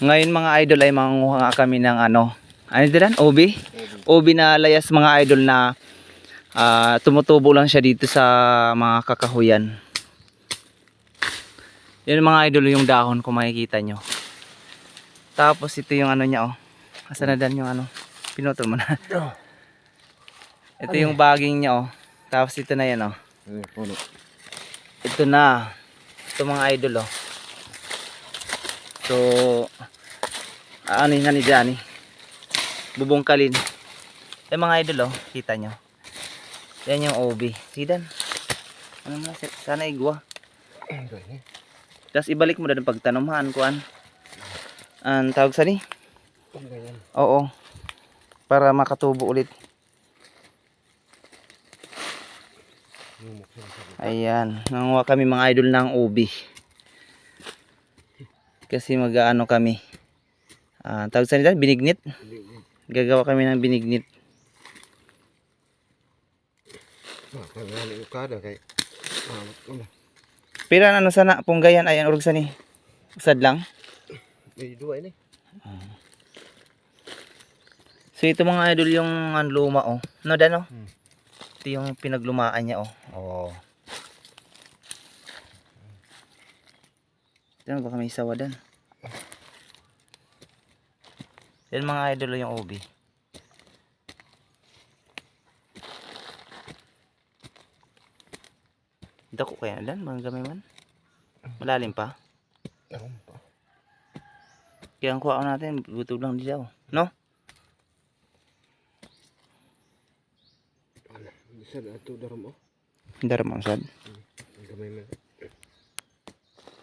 Ngayon mga idol ay mangunguha kami ng ano. Ano din Obi? Obi na layas mga idol na ah, tumutubo lang siya dito sa mga kakahuyan. Yan mga idol yung dahon kung makikita nyo. Tapos ito yung ano niya oh. Asa na dan yung ano? Pinutol mo na. Ito yung baging niya oh. Tapos ito na yan oh. Ito na. Ito mga idol oh. So, ano nga ni Johnny? Bubungkalin. Eh mga idol oh, kita nyo. Yan yung OB. Sidan. Ano na, sana igwa. Tapos ibalik mo na ng pagtanumhan kuan. Ang tawag sa ni? Oo. Para makatubo ulit. Ayan, nanguha kami mga idol ng ubi. Kasi mag-ano kami. Ah, tawag sa nila, binignit. Gagawa kami ng binignit. Ah. Ah, wala. Pero ano sana, punggayan, ayan, urog sa ni. Usad lang. May dua ini. So ito mga idol yung luma oh. No dan oh. Hmm. Ito yung pinaglumaan niya oh. Oh. Ito baka may sawa dan. Yan mga idol yung OB. Dako kaya dan, mga gamay man. Malalim pa. Ewan pa. Kaya ang kuha natin, butog lang dito. No? Wala. Bisa na ito daram oh. Daram ang sad. Ang gamay man.